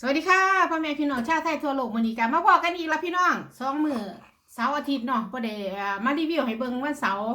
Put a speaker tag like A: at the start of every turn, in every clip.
A: สวัสดีค่ะพ่อแม่พี่น้องชาวไทยทั่วโลกมื้อนี้กันมาบอกกันอีกแล้วพี่น้องสองมือเสาร์อาทิตย์เนาะบ่ได้มารีวิวให้เบิ่งวันเสาร์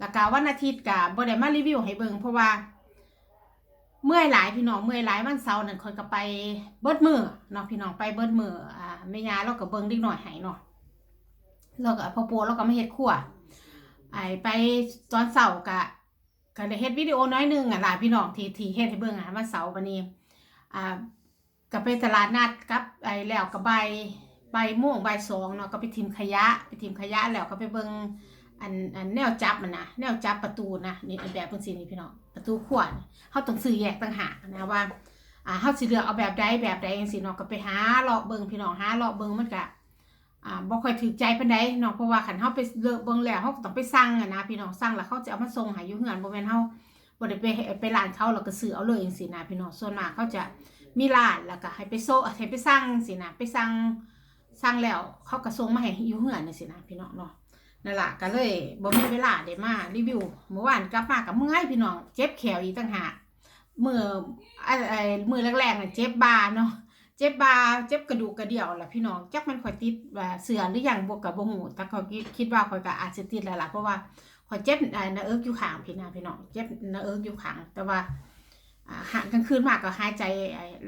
A: แล้วก็วันอาทิตย์ก็บ่ได้มารีวิวให้เบิ่งเพราะว่า เมื่อยหลายพี่น้องเมื่อยหลายวันเสาร์นั่นคอยก็ไปเบิดมือเนาะพี่น้องไปเบิดมืออ่าแม่ยาเราก็เบิ่งด็กน้อยให้เนาะแล้วก็พ่อปู่เราก็มาเฮ็ดครัวไอไปตอนเสาร์ก็ก็ได้เฮ็ดวิดีโอน้อยหนึงอะหล่ะพี่น้องที่ที่เฮ็ดให้เบิ่งอะวันเสาร์วันนี้อ่า ก็ไปตลาดนัดกับไอ้แล้วก็ใบใบม่วงใบสองเนาะก็ไปทิมขยะไปทิมขยะแล้วก็ไปเบิงอันอันแนวจับมันนะแนวจับประตูนะนี่แบบเพิ่นสินี่พี่น้องประตูขวดเฮาต้องซื้อแยกต่างหากนะว่าอ่าเฮาสิเลือกเอาแบบใดแบบใดจังซี่เนาะก็ไปหาเลาะเบิงพี่น้องหาเลาะเบิงมันก็อ่าบ่ค่อยถูกใจปานใดเนาะเพราะว่าคันเฮาไปเลือกเบิ่งแล้วเฮาต้องไปสั่งอะนะพี่น้องสั่งแล้วเขาจะเอามาส่งให้อยู่เฮือนบ่แม่นเฮาบ่ได้ไปไปร้านเขาแล้วก็ซื้อเอาเลยจังซี่นะพี่น้องส่วนมากเขาจะ มีร้านแล้วก็ให้ไปโซ่ให้ไปสั่งสินะไปสั่งสั่งแล้วเขาก็ส่งมาให้อยู่เฮือนสินะพี่น้องเนาะนั่นล่ะก็เลยบ่มีเวลาได้มารีวิวเมื่อวานกลับมากับเมื่อยพี่น้องเจ็บแขวอีกต่างหากมือไอ้ไอ้มือแรกๆน่ะเจ็บบ่าเนาะเจ็บบ่าเจ็บกระดูกกระเดี่ยวล่ะพี่น้องจักมันข่อยติดเสือหรือยังบ่ก็บ่ฮู้แต่ข่อยคิดว่าข่อยก็อาจสิติดแล้วล่ะเพราะว่าข่อยเจ็บนาเอิร์กอยู่ขางพี่นะพี่น้องเจ็บนาเอิร์กอยู่ขางแต่ว่า กลางคืนมากก็หายใจ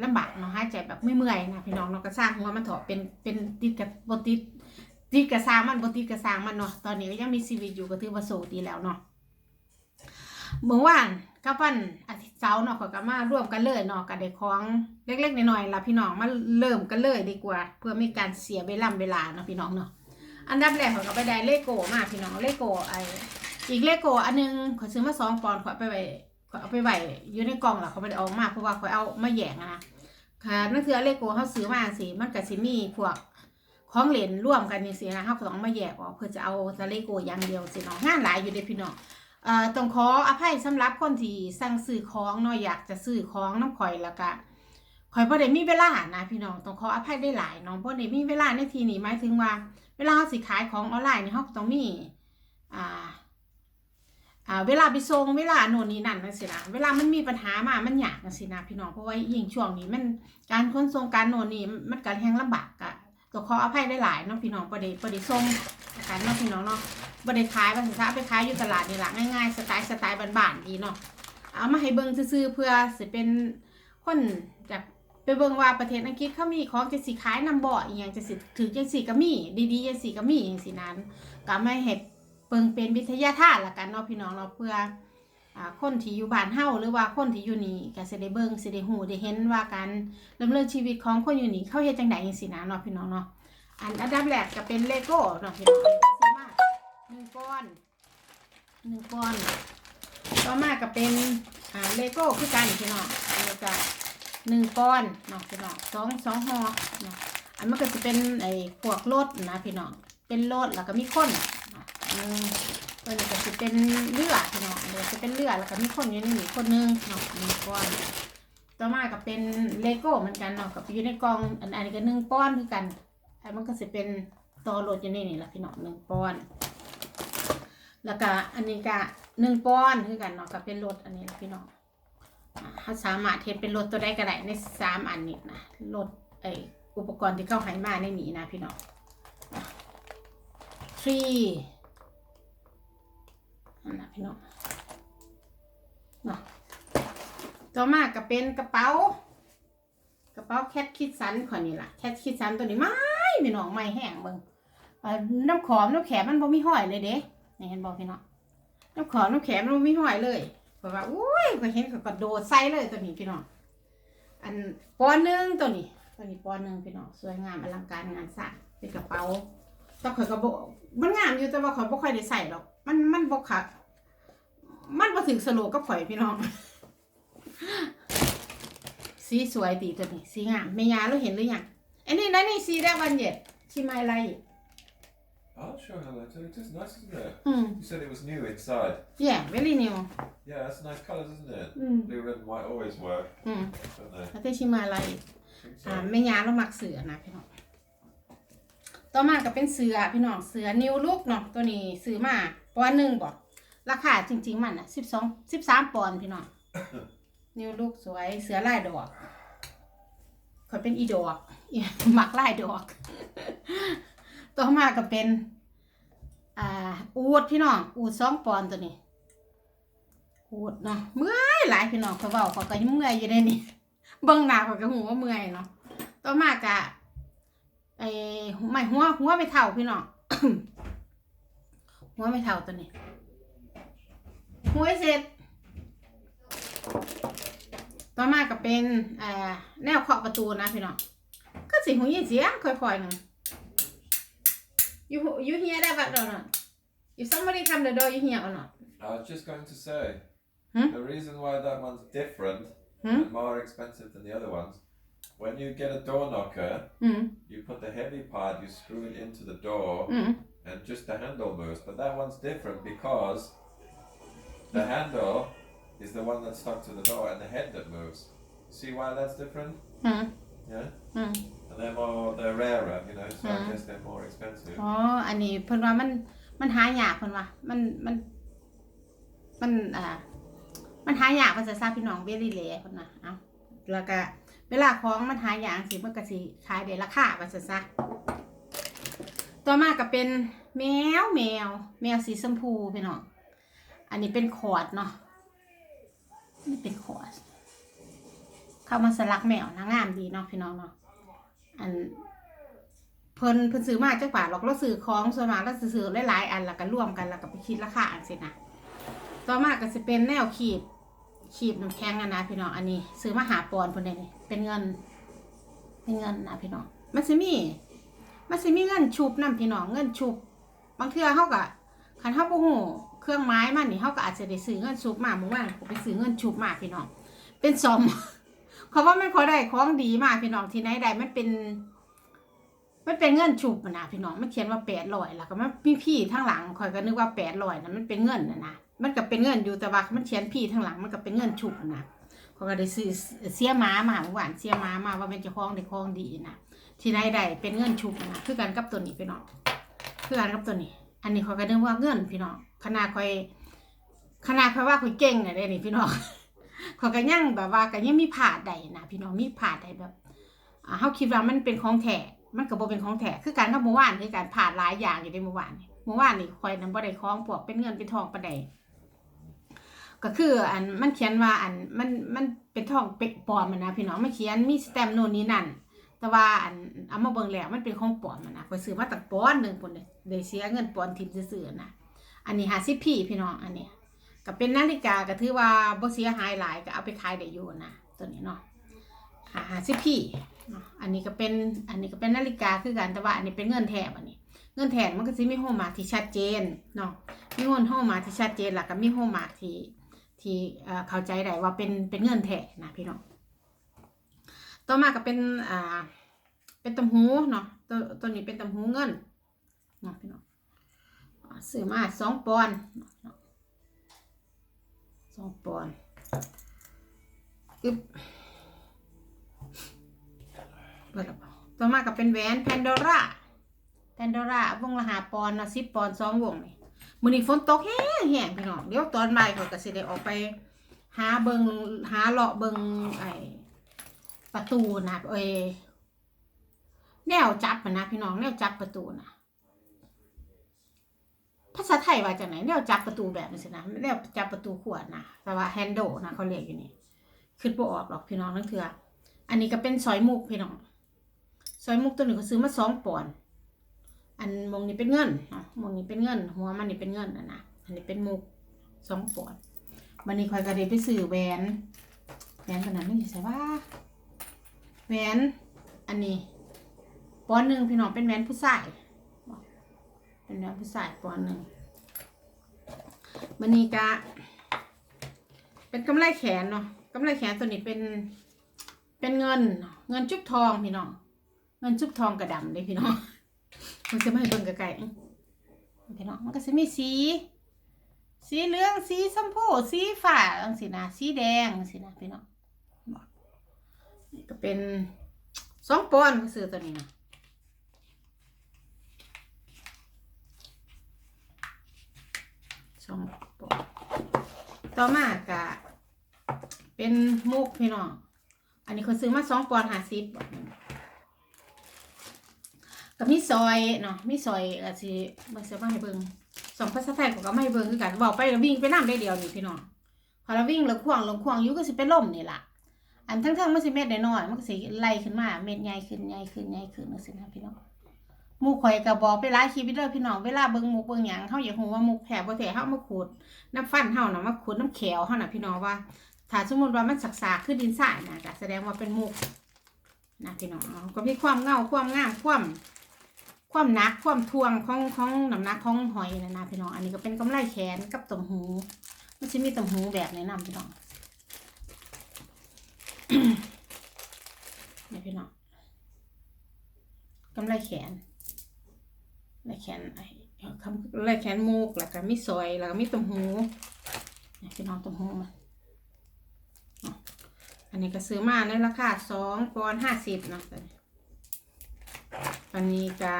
A: ลำบากเนาะหายใจแบบไม่เมื่อยนะพี่น้องเนาะก็สร้างหัวมันเถอะเป็นเป็นติดกับบติดติดกระซางมันบติดกระซางมันเนาะตอนนี้ก็ยังมีชีวิตอยู่ก็ถือว่าโสดีแล้วเนาะเมื่อวานกับวันอาทิตย์เสาร์เนาะก็มาร่วมกันเลยเนาะกับเด็กของเล็กๆน้อยๆละพี่น้องมาเริ่มกันเลยดีกว่า เพื่อไม่การเสียเวลาเวลาเนาะพี่น้องเนาะอันดับแรกขอก็ไปได้เลโก้มาพี่น้องเลโก้ไออีกเลโก้อันหนึงขอซื้อมาสองปอนด์ขอไปไว้ ข่อยเอาไปไว้อยู่ในกล่องล้วเขาไม่ได้เอามาเพราะว่าข่อยเอามาแยกนะค่ะนั่นคือเลโก้เขาซื้อมาสิมันก็สิมี่พวกของเหลนร่วมกันนี่สินะเขาก็ต้องมาแยกออกเพื่อจะเอาต่เลโก้อย่างเดียวสิเนาะงานหลายอยู่เด้พี่น้องเอ่อต้องขออภัยสำหรับคนที่สั่งซื้อของเนาะอยากจะซื้อของน้ำข่อยแล้วก็ข่อยบ่ได้มีเวลานะพี่น้องต้องขออภัยได้หลายเนาะบ่ได้มีเวลาในทีนี้หมายถึงว่า เวลาเราสิขายของออนไลน์นี่เขาต้องมีอ่า อ่าเวลาไปส่งเวลาโน่นนี่นั่นนั่นสินะเวลามันมีปัญหามามันยากนั่นสินะพี่น้องเพราะว่ายิ่งช่วงนี้มันการขนส่งการโน่นนี่มันการแห้งลำบากอะก็ขออภัยได้หลายเนาะพี่น้องประเดี๋ยวประเดี๋ยวส่งกันเนาะพี่น้องเนาะประเดี๋ยวขายภาษาไปขายอยู่ตลาดนี่แหละง่ายๆสไตล์สไตล์บ้านๆดีเนาะเอามาให้เบิ่งซื่อเพื่อสิเป็นคนจากไปเบิ่งว่าประเทศอังกฤษเขามีของจะสิขายนำบ่ออีหยังจะสิถือจังสิก็มีดีๆจังสิก็มีจังสินั้นก็ไม่ให้ เปิงเป็นวิทยาทานละกันเนาะพี่น้องเนาะเพื่ออ่าคนที่อยู่บ้านเฮาหรือว่าคนที่อยู่นี่ก็สิได้เบิ่งสิได้ฮู้ได้เห็นว่าการดำเนินชีวิตของคนอยู่นี่เขาเฮ็ดจังไดจังซี่นะเนาะพี่น้องเนาะอันอันดับแรกก็เป็นเลโก้เนาะพี่น้องซื้อมาหนึ่งก้อนหนึ่งก้อนต่อมาก็เป็นอ่าเลโก้คือกันพี่น้องแล้วก็หนึ่งก้อนเนาะพี่น้องสองสองห่อเนาะอันมันก็จะเป็นไอ้พวกรถนะพี่น้องเป็นรถแล้วก็มีคน อืมตัวนี้ก็จะเป็นเลือดเนาะเดี๋ยวจะเป็นเลือดแล้วก็มีคนอยู่ในนี้คนนึงเนาะหนึ่งก้อนต่อมาก็เป็นเลโก้เหมือนกันเนาะกับอยู่ในกล่องอันอันนี้ก็หนึ่งป้อนคือกันอันมันก็จะเป็นตัวโหลดอยู่ในนี่แหละพี่เนาะหนึ่งป้อน แล้วก็อันนี้ก็หนึ่งป้อนคือกันเนาะก็เป็นรถอันนี้แหละพี่เนาะอ่าถ้าสามารถเทเป็นรถตัวใดก็ได้ในสามอันนี้นะรถไออุปกรณ์ที่เข้าให้มาในนี้นะพี่เนาะ three นั่นนะพี่น้องเนาะต่อมาก็เป็นกระเป๋า กระเป๋าแคทคิดสันขอนี่ล่ะแคทคิดสันตัวนี้ไม่พี่น้องไม่แห้งเบิ่งน้ำขอมน้ำแข็งมันบ่มีห้อยเลยเด้นี่เห็นบ่พี่น้องน้ำขอมน้ำแข็งมันบ่มีห้อยเลยเพราะว่าอุ้ยก็เห็นก็กระโดดใส่เลยตัวนี้พี่น้องอันปอนหนึ่งตัวนี้ตัวนี้ปอนหนึ่งพี่น้องสวยงามอลังการงานสร้างเป็นกระเป๋าแต่ข่อยก็บอกมันงามอยู่แต่ว่าข่อยบ่ค่อยได้ใส่หรอก มันมันบ่คักมันบ่ถึงสโลกับข่อยพี่น้อง สีสวยดีตัวนี้สีงามแม่ยาเราเห็นหรือยังอันนี้นะนี่สีแรกวันเย็ดชิมายไล
B: I'll show her later. It is nice, isn't it?
A: อืม
B: You said it was new inside.
A: yeah very new
B: Yeah, that's nice colours, isn't it?
A: อืม
B: Blue, red, and white always work,
A: อืม
B: don't they?
A: แล้วแต่ชิมายไล
B: I think so.
A: อ่าแม่ยาเรามักเสือนะพี่น้อง ต่อมาก็เป็นเสือพี่น้อง เสือนิวลุกเนาะตัวนี้ซื้อมา ปอนด์หนึ่งบอกราคาจริง ๆ มันอะสิบสองสิบสามปอนด์พี่น้อง นิวลุกสวยเสือลายดอกข่อยเป็นอีดอกอีหมักไล่ดอก ต่อมาก็เป็น อ่า อูดพี่น้อง อูดสองปอนด์ตัวนี้ อูดเนาะ เมื่อยหลายพี่น้องเขาเว้าเขาก็ยังเมื่อยอยู่ในนี่เบิ่งหน้าเขาก็หูว่าเมื่อยเนาะ ต่อมากะไอ้ไม่หัวหัวไม่เท่าพี่น้อง หัวไม่เท่าตัวนี้หัวเสร็จ ต่อมาก็เป็นอ่าแนวเคาะประตูนะพี่น้องก็สิหูยินเสียงค่อยๆหนึง you you hear that but or not if somebody come the door you hear or not
B: I was just going to say
A: Hmm?
B: the reason why that one's different
A: Hmm?
B: and more expensive than the other ones. When you get a door knocker,
A: อืม
B: you put the heavy part, you screw it into the door,
A: อืม
B: and just the handle moves. But that one's different because the handle is the one that's stuck to the door and the head that moves. See why that's different?
A: อืม
B: Yeah?
A: อืม
B: And they're more, they're rarer, you know, so
A: Hmm.
B: I guess they're more expensive.
A: อ๋อ อันนี้เพิ่นว่ามันมันหายากเพิ่นว่ามันมันมันอ่ามันหายากภาษาซาพี่น้องเวลี่เลเพิ่นน่ะเอ้าแล้วก็เวลาของมันหายากสิมันก็สิขายได้ราคาภาษาซา ต่อมาก็เป็นแมวแมว แมวสีชมพูพี่น้องอันนี้เป็นขวดเนาะนี่เป็นขวดเข้ามาสลักแมวนะงามดีเนาะพี่น้องเนาะอันเพิ่นเพิ่นซื้อมาจักบาทหรอกเราซื้อของส่วนมากเราซื้อหลายๆอันแล้วก็รวมกันแล้วก็ไปคิดราคาอันเสินะต่อมาก็สิเป็นแนวขีดขีดน้ำแข็งอะนะพี่น้องอันนี้ ซื้อมาหาปอนเพิ่นได้นี่เป็นเงิน เป็นเงินนะพี่น้องมันสิมี มันสิมีเงินชุบนํพี่น้องเงินชุบบางเทื่อเฮาก็คันเฮาบ่ฮู้เครื่องไม้มันนี่เฮาก็อาจจะได้ซื้อเงินชุบมาเมื่อวานผมไปซื้อเงินชุบมาพี่น้อง เป็นซอมเขาว่ามันขอได้ของดีมากพี่น้องที่ไหนได้มันเป็นมันเป็นเงินฉุบนะพี่น้องมันเขียนว่าแปดร้อยแล้วก็มันพี่พี่ทั้งหลังคอยก็นึกว่าแปดร้อยนะมันเป็นเงินนะนะมันก็เป็นเงินอยู่แต่ว่ามันเขียนพี่ทั้งหลังมันก็เป็นเงินฉุบนะเขาก็ได้ซื้อเสียม้ามาเมื่อวานเสียม้ามาว่าเป็นเจ้าของได้ของดีนะ ที่ไหนได้เป็นเงินฉุบนะคือกันกับตัวนี้พี่น้องคือกันกับตัวนี้ อันนี้เขาก็นึกว่าเงินพี่น้องขนาดคอยขนาดคอยว่าคอยเก่งอะเด้นี่พี่น้องเขาก็ยังแบบว่าก็ยังมีผาดใดนะพี่น้องมีผาดใดแบบอ่าเขาคิดว่ามันเป็นของแท้มันก็บ่เป็นของแท้คือการกับเมื่อวานคือการผาดหลายอย่างอยู่ในเมื่อวานเมื่อวานนี่คอยนำบ่ได้ของพวกเป็นเงินเป็นทองปานใดก็คืออันมันเขียนว่าอันมันมันเป็นทองเป็กปลอมนะพี่น้องมันเขียนมีสแตมโน่นนี่นั่น แต่ว่าอันเอามาเบิ่งแล้วมันเป็นของปลอมอะนะข้อยซื้อมาตั้งปอนหนึ่งพุ่นเลยได้เสียเงินปอนทิมซื่อๆนะอันนี้50พี่พี่น้องอันนี้ก็เป็นนาฬิกาก็ถือว่าบ่เสียหายหลายก็เอาไปขายได้อยู่นะตัวนี้เนาะหาหาสิพี่เนาะอันนี้ก็เป็นอันนี้ก็เป็นนาฬิกาคือกันแต่ว่าอันนี้เป็นเงินแถบอันนี้ เงินแถบมันก็สิมีโฮมากที่ชัดเจนเนาะมีโฮนโฮมากที่ชัดเจนแล้วก็มีโฮมากที่ที่เอ่อเข้าใจได้ว่าเป็นเป็นเงินแท้นะพี่น้อง ต่อมาก็เป็นอ่า เป็นตำหูเนาะตัวตัวนี้เป็นตำหูเงินเนาะพี่น้องซื้อมาสองปอนสองปอนอึ๊บเปิดต่อมาก็เป็นแหวนแพนโดร่าแพนโดร่าวงละหาปอนนะสิบปอนสองวงนี่มือนี้ฝนตกแห้งแห้งพี่น้องเดี๋ยวตอนบ่ายเขาก็สิได้ออกไป หาเบิงหาเลาะเบิงไอ ประตูนะเอแนวจับนะพี่น้องแนวจับประตูนะภาษาไทยว่าจากไหนแนวจับประตูแบบนี้สินะแนวจับประตูขวดนะแต่ว่าแฮนโดนะเขาเรียกอยู่นี่คิดบ่ออกหรอกพี่น้องนั่นคืออันนี้ก็เป็นซอยมุกพี่น้องซอยมุกตัวหนึ่งเขาซื้อมาสองปอนด์อันมงนี้เป็นเงินมงนี้เป็นเงิน หัวมันนี่เป็นเงินนะนะอันนี้เป็นมุกสองปอนด์วันนี้คอยกระเดไปซื้อแหวนแหวนขนาดนี้ใช่ว่า หวนอันนี้ปอนหนึ่งพี่น้องเป็นแหวนผู้ชายเป็นแนวผู้ชายปอนหนึ่งมันนี่กะเป็นกำไรแขนเนาะกำไรแขนตัวนี้เป็นเป็นเงินเงินจุบทองพี่น้องเงินจุบทองกระดำเลยพี่น้องมันจะไม่ให้เบิ่งไกลๆอื้อพี่น้องมันก็จะมีสี สีเหลืองสีชมพูสีฟ้าจังสินะสีแดงสินะพี่น้อง ก็เป็นสองปอนด์ซื้อตัวนี้นะสองปอนด์ต่อมากะเป็นมุกพี่น้อง อันนี้คนซื้อมาสองปอนด์ห้าสิบกับมีซอยเนาะมีซอยอาสิเบิ่งเสียมาให้เบิ่งสองภาษาไทยก็ไม่เบิ่งคือกันบอกไปแล้ววิ่งไปน้ำได้เดียวนี่พี่น้องพอเราวิ่งแล้วควงลงควงยู่ก็สิเป็นล่มนี่ละ อันทั้งๆมันสิเม็ดน้อยๆมันก็สิไล่ขึ้นมา เม็ดใหญ่ขึ้นใหญ่ขึ้นใหญ่ขึ้นจังซี่นะพี่น้องมูข่อยก็บอกไปหลายคลิปเด้อพี่น้องเวลาเบิ่งมูกเบิ่งหยังเฮาอย่ากฮู้ว่ามูกแผลบ่แท้เฮามาขูดน้ำฟันเฮาน่ะมาขูดน้ำแขวเฮาน่ะพี่น้องว่าถ้าสมมติว่ามันสักๆคือดินทรายนะก็แสดงว่าเป็นมูกนะพี่น้องก็มีความเงาความงามความความหนักความทวงของของน้ำหนักของหอยนะนะพี่น้องอันนี้ก็เป็นกำไรแขนกับต่อมหูมันสิมีต่อมหูแบบแนะนำพี่น้อง นี่พี่น้องกำไรแขนไรแขนไอ้คำไรแขนมูกแล้วก็มีซอยแล้วก็มีตุ่มหูนี่พี่น้องตุ่มหูมาอ๋ออันนี้ก็ซื้อมาในราคาสองปอนห้าสิบเนาะอันนี้ก็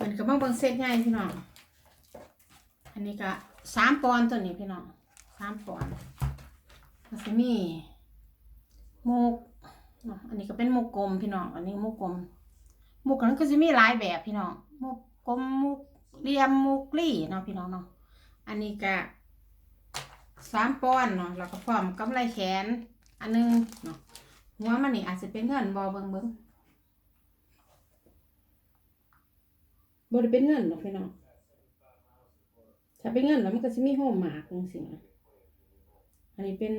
A: มันก็มาเบิ่งเซตใหญ่พี่น้อง อันนี้ก็สามปอนตัวนี้พี่น้องสามปอนด์ก็จะมี มุกอันนี้ก็เป็นมุกกลมพี่น้อง อันนี้มุกกลม มุกนั้นก็จะมีหลายแบบพี่น้อง มุกกลมมุกเหลี่ยมมุกลี่เนาะพี่น้องเนาะ อันนี้ก็สามปอนเนาะแล้วก็พร้อมกำไรแขน อันหนึงเนาะ หัวมันนี่อาจจะเป็นเงินบอเบิงเบิงบ่ได้เป็นเงินหรอกพี่น้อง ถ้าเป็นเงินแล้วมันก็จะมีโฮมหมากจังซี่นะอันนี้เป็น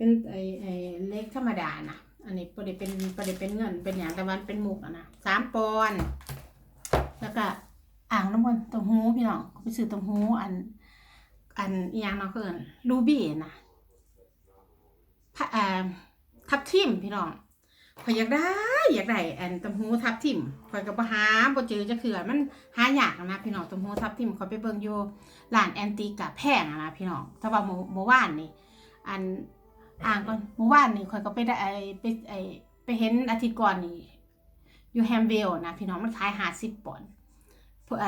A: เป็นไอไอเล็กธรรมดานะอันนี้ประเด็เป็นประเด็เป็นเงินเป็นอย่างแต่วันเป็นหมุกอะนะสามปอนแล้วก็อ่างน้ำมันต์เต้าหู้พี่น้องไปซื้อต้าหู้อัน อันอย่างเนาะเกินรูบี้นะทับทิมพี่น้องข่อยอยากได้ อยากได้อันต้าหู้ทับทิมข่อยก็บ่หาบ่เจอจะคือมันหายากนะพี่น้องต้าหู้ทับทิมข่อยไปเบิ่งอยู่ร้านแอนติกะแพงอะนะพี่น้องแต่ว่าเมื่อเมื่านนี่อัน อ่างก่อนเมื่อวานนี่ข่อยก็ไปได้ไอไปไอไปเห็นอาทิตย์ก่อนนี่อยู่แฮมเบลนะพี่น้องมันขายห้าสิบปอนด์พวกไอ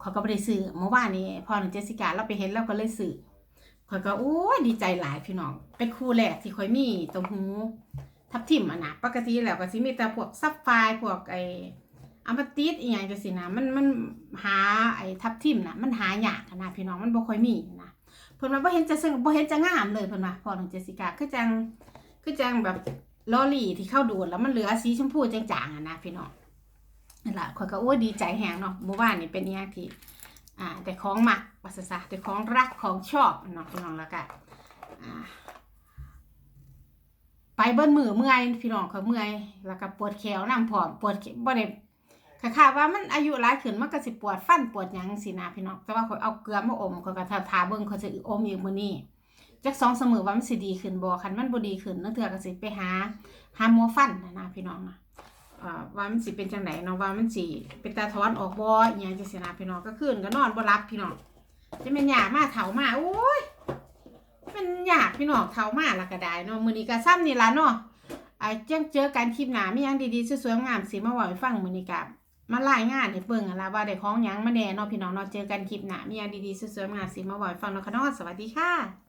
A: เข่อยก็ไม่ได้ซื้อเมื่อวานนี้พอหนูเจสสิก้าเราไปเห็นเราก็เลยซื้อข่อยก็โอ้ดีใจหลายพี่น้อง เป็นคู่แรกที่ข่อยมีตัวหูทับทิมอะนะปกติแล้วก็สิมีแต่พวกซับไฟพวกไออัมติสอีหยังจังซี่นะมันมันหาไอทับทิมนะมันหายากนะพี่น้องมันบ่ค่อยมี เพิ่นว่าบ่เห็นจะซึ่งบ่เห็นจะงามเลยเพิ่นว่าพอของเจสิก้าคือจังคือจังแบบลอรี่ที่เข้าดูดแล้วมันเหลือสีชมพูจางๆอะนะพี่น้องนั่นล่ะข่อยก็โอ้ยดีใจแฮงเนาะเมื่อวานนี่เป็นอย่างที่อ่าแต่ของมักว่าซะซะแต่ของรักของชอบเนาะพี่น้องแล้วก็อ่าไปเบิ้นมือเมื่อยพี่น้องเขาเมื่อยแล้วก็ปวดแขวนำพร้อมปวดบ่ได้ ค่ะๆว่ามันอายุหลายขึ้นมันก็สิปวดฟันปวดหยังสินะพี่น้องแต่ว่าข่อยเอาเกลือมาอมข่อยก็ทาทาเบิ่งข่อยสิอมอีกมื้อนี้จักสองเสมอว่ามันสิดีขึ้นบ่คันมันบ่ดีขึ้นนั่นเถื่อก็สิไปหาหาหมอฟันนะนะพี่น้องนะอ่าว่ามันสิเป็นจังไดเนาะว่ามันสิเป็นตาถอนออกบ่อีหยังจังซี่นะพี่น้องก็คืนก็นอนบ่หลับพี่น้องจะเป็นหยามาเฒ่ามาโอ้ยเป็นหยาพี่น้องเฒ่ามาละก็ได้เนาะมื้อนี้ก็ซ้ำนี่ล่ะเนาะอ่าจังเจอกันคลิปหน้ามีหยังดีๆสวยๆงามสิมาเว้าให้ฟังมื้อนี้ก็ มารายงานให้เบิ่งอะละว่าได้ของหยังมาแหน่เนาะพี่น้องเนาะเจอกันคลิปหน้ามีอย่างดีๆสวยๆงานสิมาบ่อยฟังเนาะค่ะเนาะสวัสดีค่ะ